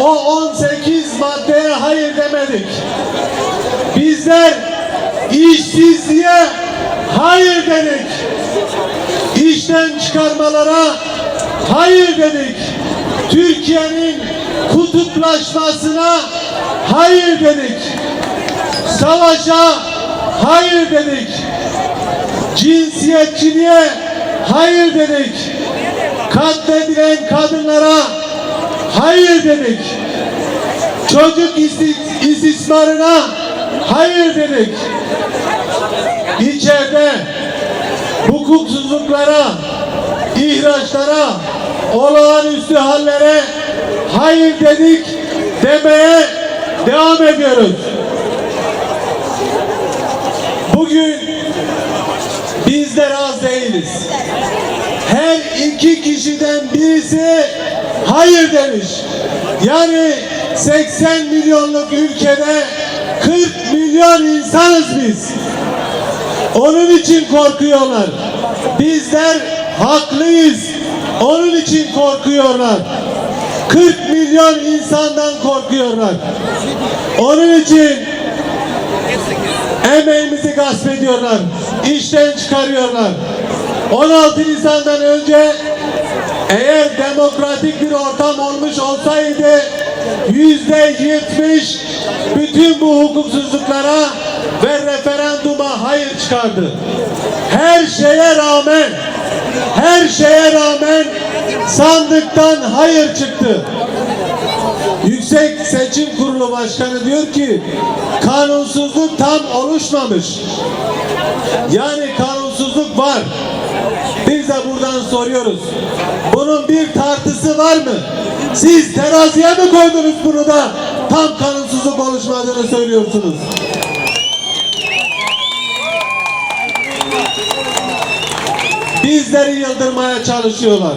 o 18 maddeye hayır demedik. Bizler işsizliğe hayır dedik. İşten çıkarmalara hayır dedik. Türkiye'nin kutuplaşmasına hayır dedik. Savaşa hayır dedik. Cinsiyetçiliğe hayır dedik. Katledilen kadınlara hayır dedik. Çocuk isti- istismarına hayır dedik. İçeride hukuksuzluklara, ihraçlara, olağanüstü hallere hayır dedik demeye devam ediyoruz. Bugün bizler az değiliz. Her iki kişiden birisi hayır demiş. Yani 80 milyonluk ülkede 40 milyon insanız biz. Onun için korkuyorlar. Bizler haklıyız. Onun için korkuyorlar. 40 milyon insandan korkuyorlar. Onun için emeğimizi gasp ediyorlar. İşten çıkarıyorlar. 16 Nisan'dan önce demokratik bir ortam olmuş olsaydı yüzde yetmiş bütün bu hukuksuzluklara ve referanduma hayır çıkardı. Her şeye rağmen her şeye rağmen sandıktan hayır çıktı. Yüksek Seçim Kurulu Başkanı diyor ki kanunsuzluk tam oluşmamış. Yani kanunsuzluk var. Biz de buradan soruyoruz. Bunun bir tartısı var mı? Siz teraziye mi koydunuz bunu da tam kanunsuzluk oluşmadığını söylüyorsunuz? Bizleri yıldırmaya çalışıyorlar.